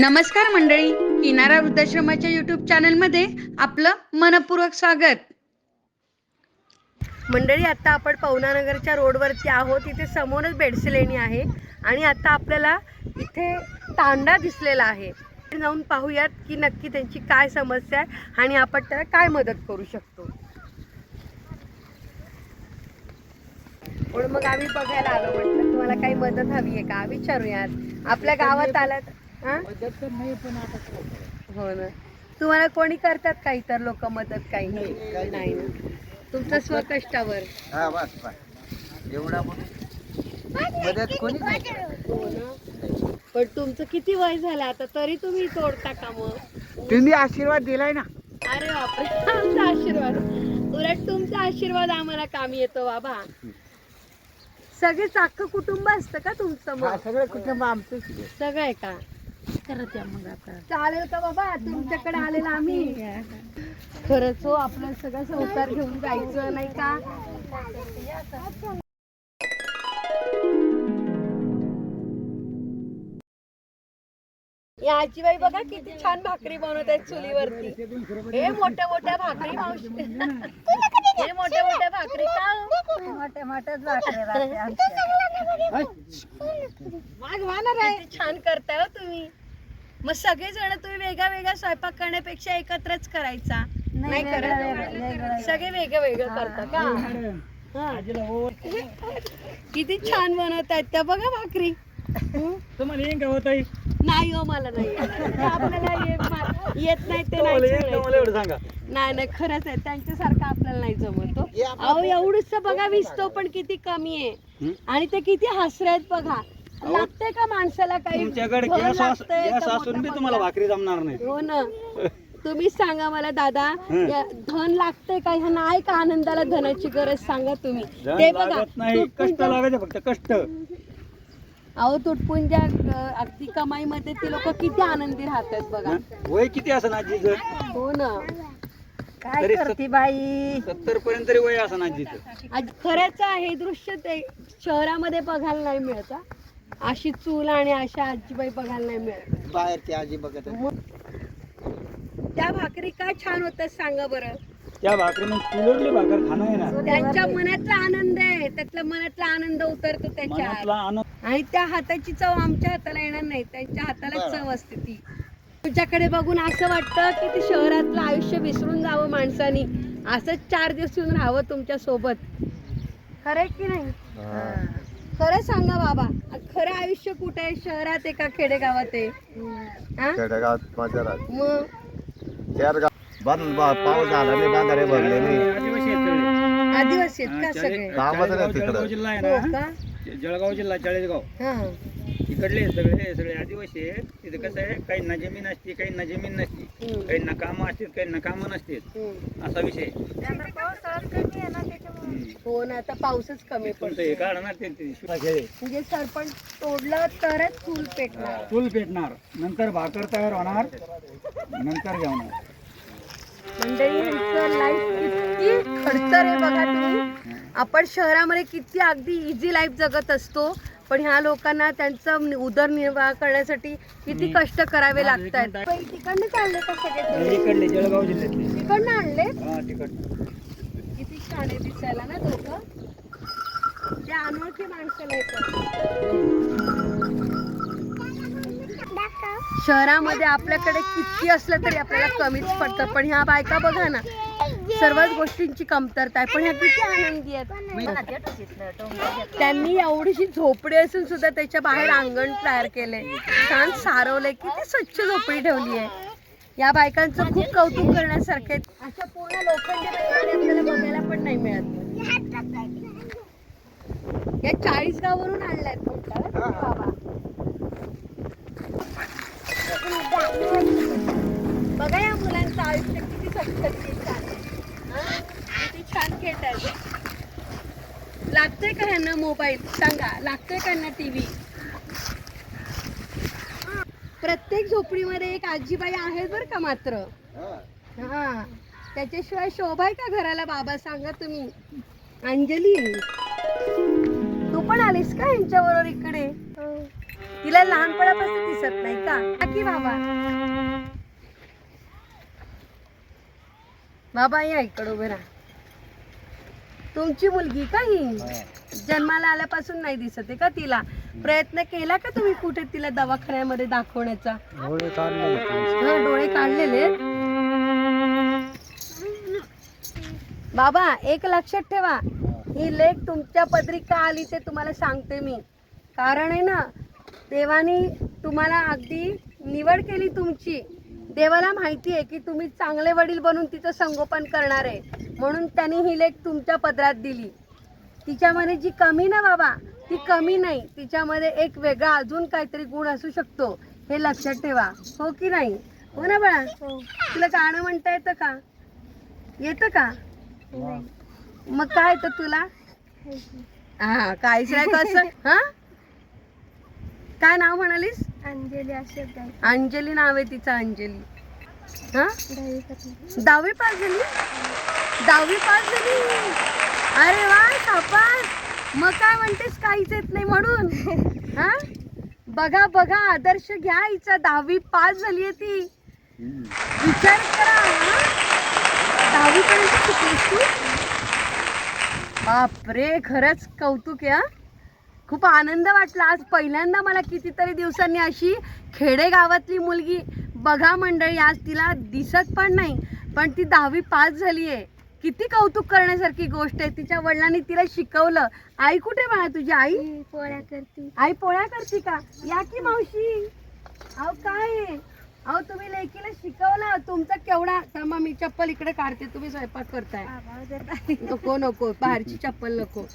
नमस्कार मंडळी किनारा वृद्धाश्रमाच्या युट्यूब चॅनलमध्ये आपलं मनपूर्वक स्वागत. मंडळी आता आपण पवनानगरच्या रोडवरती आहोत. इथे समोरच बेडसेलेणी आहे आणि आता आपल्याला इथे तांडा दिसलेला आहे. जाऊन पाहूयात की नक्की त्यांची काय समस्या आहे आणि आपण त्याला काय मदत करू शकतो. पण मग आम्ही बघायला आलो म्हटलं तुम्हाला काही मदत हवी आहे का? विचारूयात. आपल्या गावात आल्यात हा? हो ना. तुम्हाला कोणी करतात का इतर लोक मदत काही? नाही ना. तुमचं स्वकष्टावर. हा बस बस. एवढा म्हणून मदत कोणी हो ना. पण तुमचं किती वय झालं आता? तरी तुम्ही तोडता का मग? तुम्ही आशीर्वाद दिलाय ना. अरे बापरे आमचा आशीर्वाद. उलट तुमचा आशीर्वाद आम्हाला कामी येतो बाबा. सगळे चाक्क कुटुंब असतं का तुमचं मग? सगळं कुटुंब आमचं सगळं आहे का? चालेल का बाबा तुमच्याकडे आलेला आम्ही. खरंच हो आपलं सगळं संसार घेऊन जायचं नाही का? या आजीबाई बघा किती छान भाकरी बनवत आहेत चुलीवरती. हे मोठ्या मोठ्या भाकरी मावशी. हे मोठ्या मोठ्या भाकरी का? मोठ्या मोठ्याच भाकरी किती छान करताय हो तुम्ही. मग सगळे जण तुम्ही वेगळा वेगळा स्वयंपाक करण्यापेक्षा एकत्रच करायचा? नाही करत. सगळे वेगळं वेगळं करता का? हा. किती छान बनवत आहेत त्या. बघा भाकरी. हं? तुम्हाला येईन का होताई नाही हो मला नाही. येत. आपल्याला येत नाही ते नाही येईन का मला एवढं सांगा. नाही नाही खरंच आहे. त्यांच्यासारखं आपल्याला नाही जमतो अहो एवढंच बघा विसतो पण किती कमी आहे. हं? आणि ते किती हसरे आहेत बघा. लागते का माणसाला काही? तुमच्याकडे धन गॅस अस- लागतंय गॅस असून बी मोठं तुम्हाला? भाकरी जमणार नाही. हो ना. तुम्हीच सांगा मला दादा हं. या धन लागते का? ह्या नाही का आनंदाला धनाची गरज? सांगा तुम्ही. जण ते बघा लागत नाही कष्ट तुटपुंजा- लागायचे फक्त कष्ट. अहो तुटपुंजा अं, अगदी कमाईमध्ये ते लोक किती आनंदी राहतात बघा. हं? वय किती असं आजीचं? हो ना. काय तरी करते बाई? सत्तर पर्यंत तरी वय असं आजीचं. आज खरंच आहे दृश्य ते शहरामध्ये बघायला नाही मिळत हा. अशी चूल आणि अशा आजीबाई बघायला नाही मिळत. बाहेरची आजी बघत आहे. मग त्या भाकरी काय छान होतात सांगा बरं. त्या भाकरी मग भाकर खाणं आहे ना. त्यांच्या मनातला आनंद आहे. त्यातला मनातला आनंद उतरतो मनातला आनंद आणि त्या हाताची चव आमच्या हाताला येणार नाही. त्यांच्या हाताला बरं. चव असते ती. तुझ्याकडे बघून असं वाटतं की ते शहरातलं आयुष्य विसरून जावं माणसानी. असंच चार दिवस येऊन राहावं तुमच्यासोबत. खरंय की नाही? खरं सांगा बाबा. खरं आयुष्य कुठे आहे? शहरात आहे का खेडेगावात आहे? हा? खेडेगावात माझ्या राहत मग? चार गाव बांध बा- पाऊस झाला नाही बांधारे भरले नाही. आदिवासी आहेत सगळे. आदिवासी आहेत का हा, सगळे? चाळीस- कामच नाही चाळीसगाव- तिकडं. जळगाव जिल्हा आहे हो ना का? जळगाव जिल्हा चाळीसगाव. हा. इकडले सगळे सगळे आदिवासी आहेत. तिथे कसं आहे काहींना जमीन असते काहींना जमीन नसते. हम्म. काहींना कामं असतात काहींना कामं हम्म. असा विषय. हो ना आता पाऊसच कमी तुमचं पडतो हे काढणार ते ते. खेळे म्हणजे सरपंच तोडलं तरच चूल पेटणार. चूल पेटणार. नंतर भाकर तयार होणार नंतर जेवणार. मंडळी ह्यांचं लाईफ किती खडतर आहे बघा तुम्ही. आपण शहरामध्ये किती अगदी इझी लाईफ जगत असतो. पण ह्या लोकांना त्यांचं उदरनिर्वाह करण्यासाठी किती कष्ट करावे लागतात तिकडनं चालले का सगळे तुम्ही? इकडले जळगाव जिल्ह्यातले. तिकडनं आणले? हा किती छान आहे दिसायला ना ते अनोळखी माणसाला येतात शहरामध्ये आपल्याकडे किती असलं तरी आपल्याला कमीच पडतं. पण ह्या बायका बघा ना. सर्वच गोष्टींची कमतरता आहे. पण ह्या किती आनंदी आहेत. त्यांनी एवढीशी झोपडी असून सुद्धा त्याच्या बाहेर अंगण तयार केले. छान सारवलंय. किती स्वच्छ झोपडी ठेवली आहे. या बायकांचं खूप कौतुक करण्यासारखे अशा पूर्ण लोखंडी आपल्याला बघायला पण नाही मिळत. या चाळीस गावावरून आणल्यात बाबा. बघा या मुलांचं आयुष्य किती सटसटीत घेत छान लागतंय का ह्यांना मोबाईल? सांगा. लागतोय का ह्यांना टीव्ही? प्रत्येक झोपडीमध्ये एक आजीबाई आहे बर का मात्र. हा. त्याच्याशिवाय शोभा आहे का घराला बाबा? सांगा तुम्ही. अंजली. तू पण आलीस का यांच्या बरोबर इकडे? तिला लहानपणापासून दिसत नाही का? की बाबा? बाबा या इकडे उभे राहा. तुमची मुलगी का ही? जन्माला आल्यापासून नाही दिसत आहे का तिला? प्रयत्न केला का तुम्ही कुठे तिला दवाखान्यामध्ये दाखवण्याचा? डोळे काढले हा, डोळे काढलेले. बाबा एक लक्षात ठेवा. ही लेख तुमच्या पदरी का आली ते तुम्हाला सांगते मी. कारण आहे ना देवाने तुम्हाला अगदी निवड केली तुमची. देवाला माहिती आहे की तुम्ही चांगले वडील बनून तिचं संगोपन करणार आहे. म्हणून त्यांनी ही लेख तुमच्या पदरात दिली. तिच्यामध्ये जी कमी ना बाबा ती कमी नाही. तिच्यामध्ये एक वेगळा अजून काहीतरी गुण असू शकतो हे लक्षात ठेवा. हो की नाही? हो ना बाळा? तुला गाणं म्हणता येतं का? येतं का? मग काय येतं तुला? हा काहीच नाही कसं हा? काय नाव म्हणालीस? अंजली अंजली नाव आहे तिचं अंजली. हा. दहावी पास झाली? दहावी पास झाली. अरे वा सापास मग काय म्हणतेस काहीच येत नाही म्हणून. हा? बघा बघा आदर्श घ्या हिचा दहावी पास झाली आहे ती. विचार करा दहावी पर्यंत शिकलीस तू? बापरे खरंच कौतुक आहे खूप आनंद वाटला आज. पहिल्यांदा मला कितीतरी दिवसांनी अशी खेडेगावातली मुलगी बघा मंडळी आज तिला दिसत पण नाही पण ती दहावी पास झाली आहे. किती कौतुक करण्यासारखी गोष्ट आहे. तिच्या वडिलांनी तिला शिकवलं. आई कुठे बाळा तुझी आई? पोळ्या करते. आई पोळ्या करते का? या की मावशी? अहो काय? अहो तुम्ही लेकीला शिकवलं. तुमचा केवढा थांबा मी चप्पल इकडे काढते. तुम्ही स्वयंपाक करताय. नको नको. बाहेरची चप्पल नको.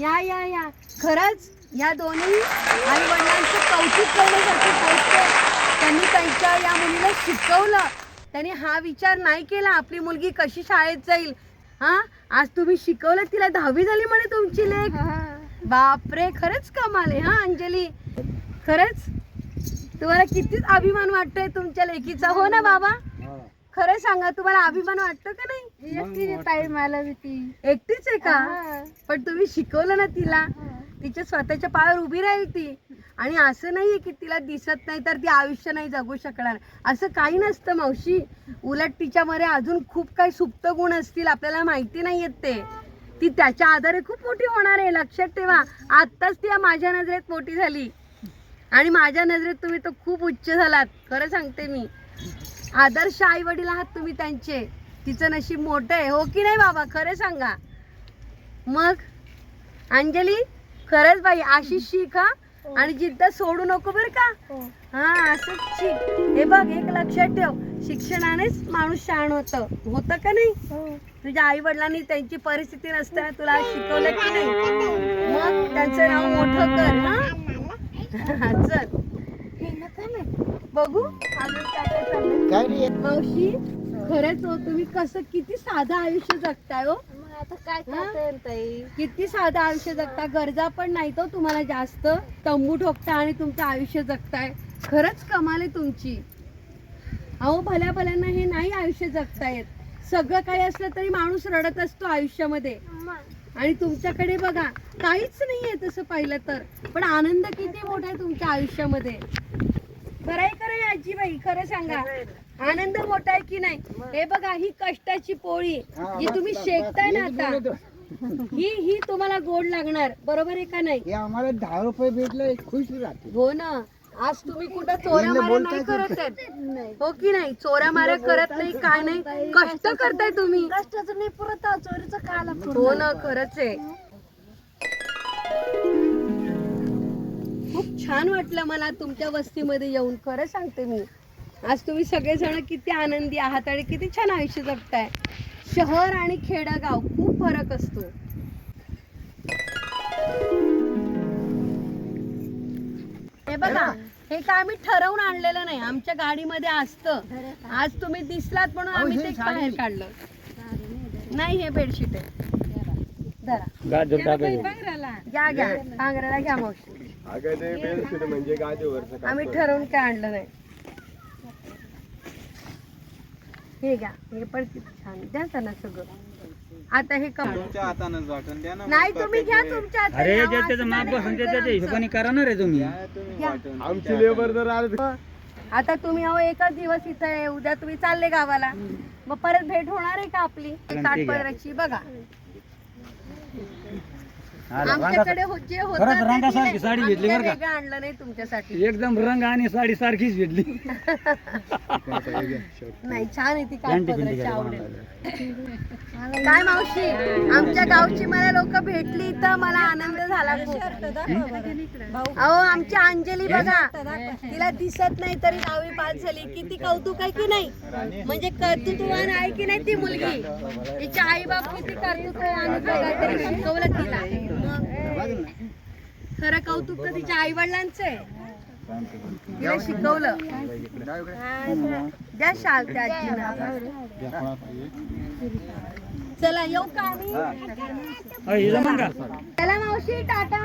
या या या. खरंच या दोन्ही आई वडिलांचं कौतुक करण्यासारखी गोष्ट. त्यांनी त्यांच्या या मुलीला शिकवलं. त्यांनी हा विचार नाही केला. आपली मुलगी कशी शाळेत जाईल? हा? आज तुम्ही शिकवलं तिला दहावी झाली म्हणे तुमची लेख. बापरे खरंच कमाल आहे हा अंजली? खरंच? तुम्हाला कितीच अभिमान वाटतोय तुमच्या लेकीचा हो ना बाबा? खरं सांगा तुम्हाला अभिमान वाटतो का नाही? एकटी ताई मला भीती एकटीच आहे का? पण तुम्ही शिकवलं ना तिला. तिच्या स्वतःच्या पायावर उभी राहील ती. आणि असं नाही आहे की तिला दिसत नाही तर ती आयुष्य नाही जगू शकणार. असं काही नसतं मावशी. उलट तिच्यामध्ये अजून खूप काही सुप्त गुण असतील आपल्याला माहिती नाही येत ते. ती त्याच्या आधारे खूप मोठी होणार आहे लक्षात ठेवा. आत्ताच ती माझ्या नजरेत मोठी झाली. आणि माझ्या नजरेत तुम्ही तर खूप उच्च झालात. खरं सांगते मी. आदर्श आई वडील आहात तुम्ही त्यांचे. तिचं नशीब मोठं आहे. हो की नाही बाबा? खरं सांगा. मग? अंजली? खरंच बाई अशी शिक हा. आणि जिद्द सोडू नको बर का? हा. असंच शिक हे बघ एक लक्षात ठेव. शिक्षणानेच माणूस शाण होतं. होतं का नाही? तुझ्या आई वडिलांनी त्यांची परिस्थिती नसताना तुला शिकवलं की नाही? मग त्यांचं नाव मोठं कर हा? चल. बघू. मावशी खरंच हो तुम्ही कसं किती साधं आयुष्य जगताय हो. आता काय हा? करता येईल ताई? किती साधं आयुष्य जगता. गरजा पण नाही तो तुम्हाला जास्त. तंबू ठोकता आणि तुमचं आयुष्य जगताय. खरंच कमाल आहे तुमची. अहो भल्या भल्यांना हे नाही आयुष्य जगता येत. सगळं काही असलं तरी माणूस रडत असतो आयुष्यामध्ये. आणि तुमच्याकडे बघा काहीच नाहीये तसं पाहिलं तर. पण आनंद किती मोठा आहे तुमच्या आयुष्यामध्ये. खरंय खरंय आजीबाई खरं सांगा. आनंद मोठा आहे की नाही? हे बघा ही कष्टाची पोळी जी तुम्ही शेकताय ना आता ही ही तुम्हाला गोड लागणार बरोबर आहे का नाही? हे आम्हाला दहा रुपये भेटले खुश राहते. हो ना. आज तुम्ही कुठं चोऱ्या माऱ्या नाही करत आहेत? हो की नाही? चोऱ्या माऱ्या करत नाही काय नाही? कष्ट करताय तुम्ही. कष्टाचं नाही पुरत चोरीचं काला हो ना खरंच आहे. खूप छान वाटलं मला तुमच्या वस्तीमध्ये येऊन खरं सांगते मी. आज तुम्ही सगळेजण किती आनंदी आहात आणि किती छान आयुष्य जगताय. शहर आणि खेडगाव खूप फरक असतो. हे बघा हे काय आम्ही ठरवून आणलेलं नाही. आमच्या गाडीमध्ये असतं. आज तुम्ही दिसलात म्हणून आम्ही ते बाहेर काढलं. नाही हे बेडशीट आहे. धरा. घ्या घ्या. घ्या मावशी. म्हणजे आम्ही ठरवून काय आणलं नाही. हे घ्या. हे पण किती छान द्या त्यांना सगळं. आता हे कम तुमच्या हातानं वाटून. द्या ना नाही तुम्ही घ्या तुमच्या हाताने. अरे माप बसून करायचं त्याच्या हिशोबाने करा ना रे तुम्ही घ्या. आमची लेबर जर आले आता तुम्ही अहो एकच दिवस इथं आहे. उद्या तुम्ही चालले गावाला. मग परत भेट होणार आहे का आपली? काठपदराची बघा. आमच्याकडे हो- जे होतं खरंच ते रंगासारखी दिलंय. साडी भेटली बरं का? वेगळं आणलं नाही तुमच्यासाठी. एकदम रंग आणि साडी सारखीच भेटली. नाही छान आहे ती पॅन्टी बिंटी काठपदराची घालून आवडेल काय मावशी आमच्या गावची मला लोक भेटली इथं मला आनंद झाला खूप. अहो आमची अंजली बघा तिला दिसत नाही तरी दहावी पास झाली. किती कौतुक आहे की नाही? म्हणजे कर्तृत्ववान आहे की नाही ती मुलगी? तिचे आई बाप किती कर्तृत्व आणि काहीतरी शिकवलं तिला. मग खरं कौतुक तर तिच्या आई वडिलांचं आहे शिकवलं. द्या शाल त्या चला येऊ का आम्ही? चला मावशी टाटा.